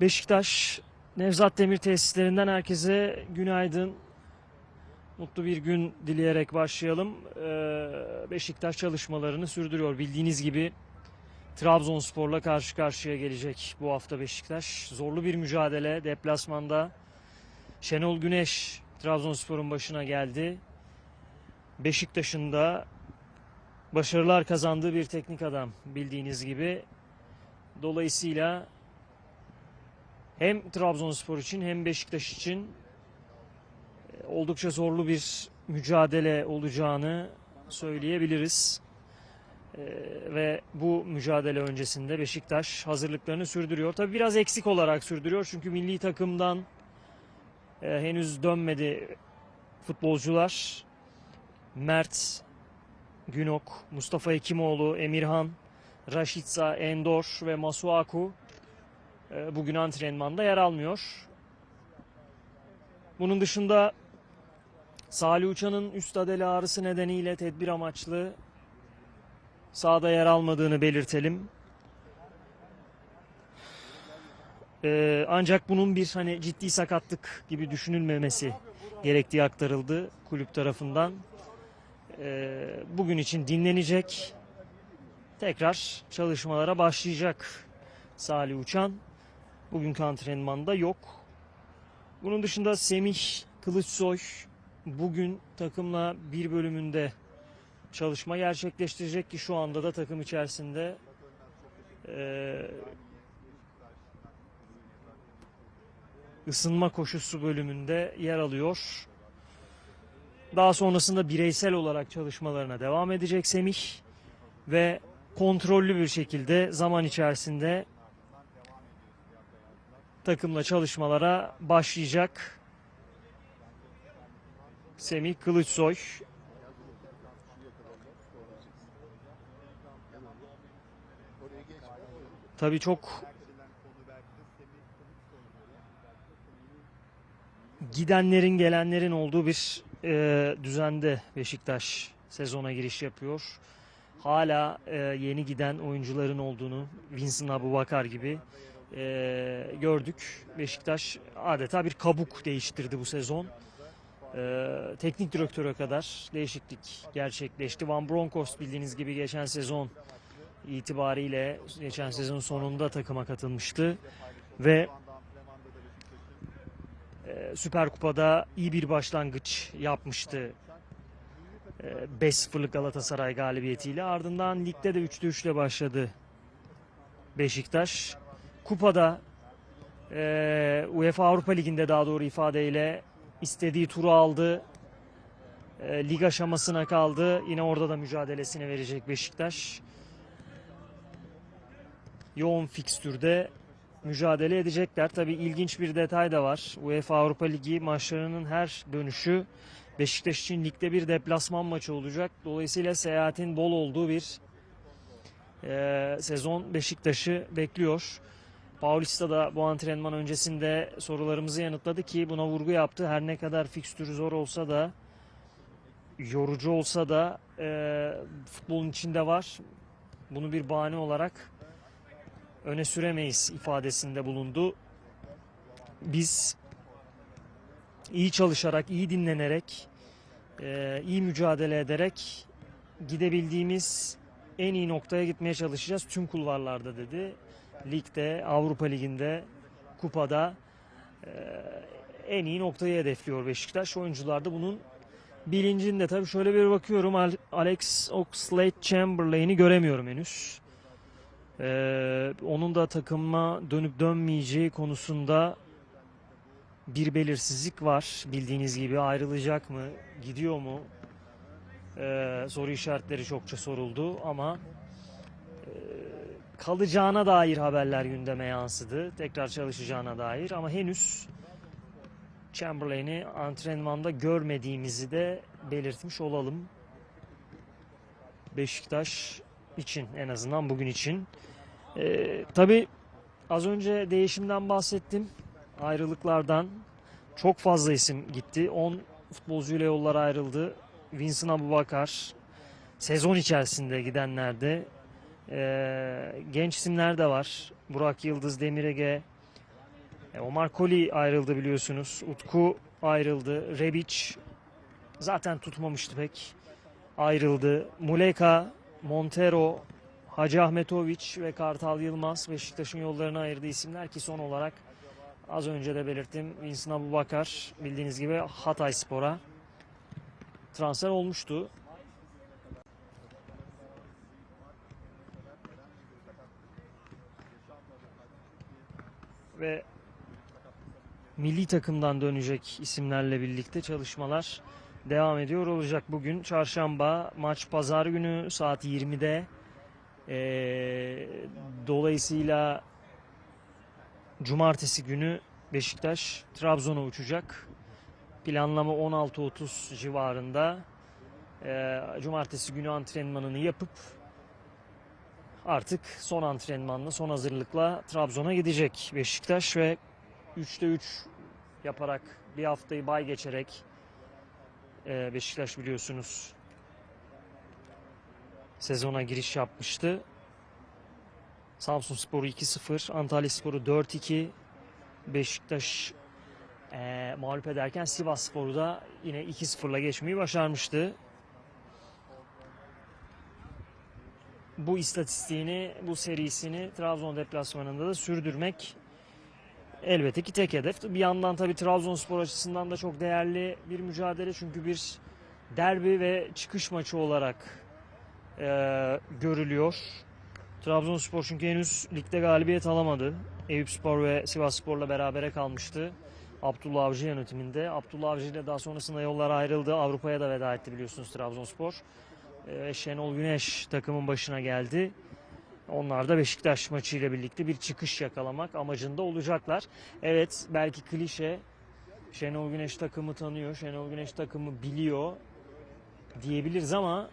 Beşiktaş Nevzat Demir tesislerinden herkese günaydın. Mutlu bir gün dileyerek başlayalım. Ee, Beşiktaş çalışmalarını sürdürüyor. Bildiğiniz gibi Trabzonspor'la karşı karşıya gelecek bu hafta Beşiktaş. Zorlu bir mücadele deplasmanda. Şenol Güneş Trabzonspor'un başına geldi. Beşiktaş'ın da başarılar kazandığı bir teknik adam bildiğiniz gibi. Dolayısıyla hem Trabzonspor için hem Beşiktaş için e, oldukça zorlu bir mücadele olacağını söyleyebiliriz. E, ve bu mücadele öncesinde Beşiktaş hazırlıklarını sürdürüyor. Tabii biraz eksik olarak sürdürüyor çünkü milli takımdan e, henüz dönmedi futbolcular. Mert, Günok, Mustafa Ekimoğlu, Emirhan, Raşitsa, Endor ve Masuaku bugün antrenmanda yer almıyor. Bunun dışında Salih Uçan'ın üst adeli ağrısı nedeniyle tedbir amaçlı sahada yer almadığını belirtelim. E, ancak bunun bir hani ciddi sakatlık gibi düşünülmemesi gerektiği aktarıldı kulüp tarafından. E, bugün için dinlenecek. Tekrar çalışmalara başlayacak Salih Uçan. Bugünkü antrenmanda yok. Bunun dışında Semih Kılıçsoy bugün takımla bir bölümünde çalışma gerçekleştirecek ki şu anda da takım içerisinde eee, ısınma koşusu bölümünde yer alıyor. Daha sonrasında bireysel olarak çalışmalarına devam edecek Semih ve kontrollü bir şekilde zaman içerisinde takımla çalışmalara başlayacak. Semih Kılıçsoy. Tabii çok gidenlerin gelenlerin olduğu bir e, düzende Beşiktaş sezona giriş yapıyor. Hala e, yeni giden oyuncuların olduğunu Vincent Abubakar gibi e, gördük. Beşiktaş adeta bir kabuk değiştirdi bu sezon. E, teknik direktöre kadar değişiklik gerçekleşti. Van Bronckhorst bildiğiniz gibi geçen sezon itibariyle geçen sezon sonunda takıma katılmıştı ve e, Süper Kupa'da iyi bir başlangıç yapmıştı. E, 5-0'lık Galatasaray galibiyetiyle ardından ligde de 3'te 3'le başladı Beşiktaş. Kupada e, UEFA Avrupa Ligi'nde daha doğru ifadeyle istediği turu aldı. E, lig aşamasına kaldı. Yine orada da mücadelesini verecek Beşiktaş. Yoğun fikstürde mücadele edecekler. Tabi ilginç bir detay da var. UEFA Avrupa Ligi maçlarının her dönüşü Beşiktaş için ligde bir deplasman maçı olacak. Dolayısıyla seyahatin bol olduğu bir e, sezon Beşiktaş'ı bekliyor. Paulista da bu antrenman öncesinde sorularımızı yanıtladı ki buna vurgu yaptı. Her ne kadar fikstürü zor olsa da yorucu olsa da e, futbolun içinde var. Bunu bir bahane olarak öne süremeyiz ifadesinde bulundu. Biz iyi çalışarak, iyi dinlenerek, e, iyi mücadele ederek gidebildiğimiz en iyi noktaya gitmeye çalışacağız tüm kulvarlarda dedi. Ligde, Avrupa Ligi'nde, kupada e, en iyi noktayı hedefliyor Beşiktaş. Oyuncular da bunun bilincinde. Tabii şöyle bir bakıyorum Al- Alex Oxlade-Chamberlain'i göremiyorum henüz. Ee, onun da takıma dönüp dönmeyeceği konusunda bir belirsizlik var. Bildiğiniz gibi ayrılacak mı, gidiyor mu? Ee, soru işaretleri çokça soruldu ama kalacağına dair haberler gündeme yansıdı. Tekrar çalışacağına dair ama henüz Chamberlain'i antrenmanda görmediğimizi de belirtmiş olalım. Beşiktaş için en azından bugün için. Ee, tabii az önce değişimden bahsettim. Ayrılıklardan çok fazla isim gitti. 10 futbolcuyla yollar ayrıldı. Vincent Abubakar sezon içerisinde gidenlerde ee, genç isimler de var. Burak Yıldız, Demirege, E, Omar Koli ayrıldı biliyorsunuz. Utku ayrıldı. Rebic zaten tutmamıştı pek. Ayrıldı. Muleka, Montero, Hacı Ahmetoviç ve Kartal Yılmaz Beşiktaş'ın yollarını ayırdığı isimler ki son olarak az önce de belirttim Vincent Abubakar bildiğiniz gibi Hatay Spor'a transfer olmuştu. Ve milli takımdan dönecek isimlerle birlikte çalışmalar devam ediyor olacak. Bugün çarşamba maç pazar günü saat 20'de. Ee, dolayısıyla cumartesi günü Beşiktaş Trabzon'a uçacak. Planlama 16.30 civarında. Ee, cumartesi günü antrenmanını yapıp artık son antrenmanla, son hazırlıkla Trabzon'a gidecek Beşiktaş ve 3'te 3 yaparak bir haftayı bay geçerek e, Beşiktaş biliyorsunuz sezona giriş yapmıştı. Samsun Sporu 2-0, Antalya Sporu 4-2, Beşiktaş e, mağlup ederken Sivas Sporu da yine 2-0'la geçmeyi başarmıştı. Bu istatistiğini, bu serisini Trabzon deplasmanında da sürdürmek elbette ki tek hedef. Bir yandan tabii Trabzonspor açısından da çok değerli bir mücadele çünkü bir derbi ve çıkış maçı olarak e, görülüyor. Trabzonspor çünkü henüz ligde galibiyet alamadı. Eyüpspor ve Sivasspor'la berabere kalmıştı. Abdullah Avcı yönetiminde. Abdullah Avcı ile daha sonrasında yollar ayrıldı. Avrupa'ya da veda etti biliyorsunuz Trabzonspor. E, Şenol Güneş takımın başına geldi. Onlar da Beşiktaş maçıyla birlikte bir çıkış yakalamak amacında olacaklar. Evet belki klişe Şenol Güneş takımı tanıyor, Şenol Güneş takımı biliyor diyebiliriz ama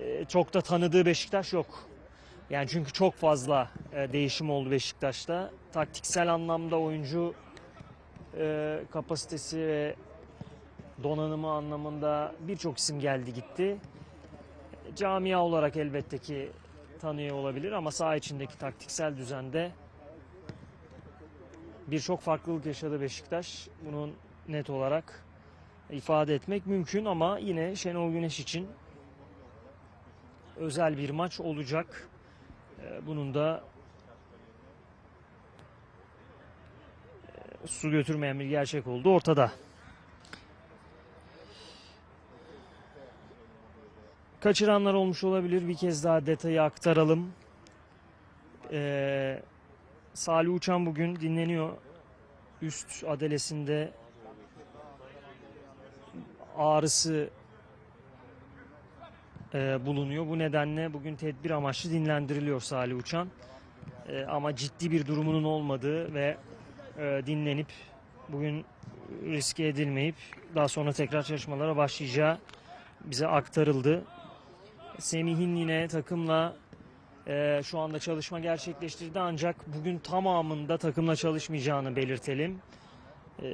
e, çok da tanıdığı Beşiktaş yok. Yani çünkü çok fazla e, değişim oldu Beşiktaş'ta. Taktiksel anlamda oyuncu e, kapasitesi ve donanımı anlamında birçok isim geldi gitti. Camia olarak elbette ki tanıyor olabilir ama saha içindeki taktiksel düzende birçok farklılık yaşadı Beşiktaş. Bunun net olarak ifade etmek mümkün ama yine Şenol Güneş için özel bir maç olacak. Ee, Bunun da e, su götürmeyen bir gerçek oldu ortada. Kaçıranlar olmuş olabilir. Bir kez daha detayı aktaralım. Ee, Salih Uçan bugün dinleniyor. Üst adelesinde ağrısı e, bulunuyor. Bu nedenle bugün tedbir amaçlı dinlendiriliyor Salih Uçan. E, ama ciddi bir durumunun olmadığı ve e, dinlenip bugün riske edilmeyip daha sonra tekrar çalışmalara başlayacağı bize aktarıldı. Semih'in yine takımla e, şu anda çalışma gerçekleştirdi ancak bugün tamamında takımla çalışmayacağını belirtelim. E,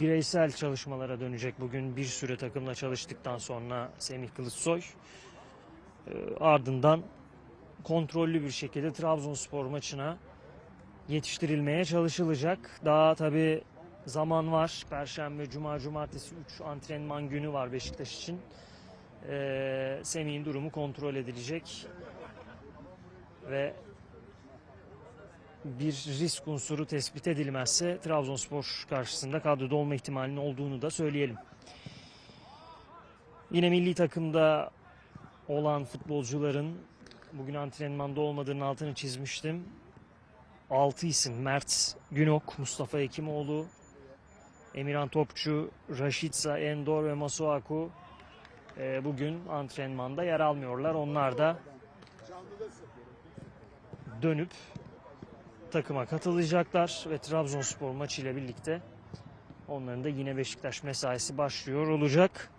bireysel çalışmalara dönecek bugün bir süre takımla çalıştıktan sonra Semih Kılıçsoy. E, ardından kontrollü bir şekilde Trabzonspor maçına yetiştirilmeye çalışılacak. Daha tabi zaman var. Perşembe, Cuma, Cumartesi 3 antrenman günü var Beşiktaş için. Ee, Semih'in durumu kontrol edilecek. Ve bir risk unsuru tespit edilmezse Trabzonspor karşısında kadroda olma ihtimalinin olduğunu da söyleyelim. Yine milli takımda olan futbolcuların bugün antrenmanda olmadığının altını çizmiştim. 6 isim Mert Günok, Mustafa Ekimoğlu, Emirhan Topçu, Raşitsa, Endor ve Masuaku e, bugün antrenmanda yer almıyorlar. Onlar da dönüp takıma katılacaklar ve Trabzonspor maçıyla birlikte onların da yine Beşiktaş mesaisi başlıyor olacak.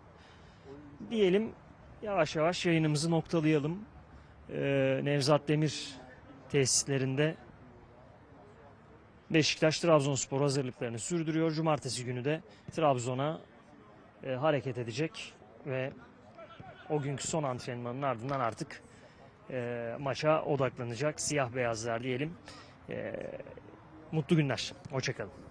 Diyelim yavaş yavaş yayınımızı noktalayalım. Ee, Nevzat Demir tesislerinde Beşiktaş Trabzonspor hazırlıklarını sürdürüyor. Cumartesi günü de Trabzon'a e, hareket edecek ve o günkü son antrenmanın ardından artık e, maça odaklanacak siyah beyazlar diyelim. E, mutlu günler. Hoşçakalın.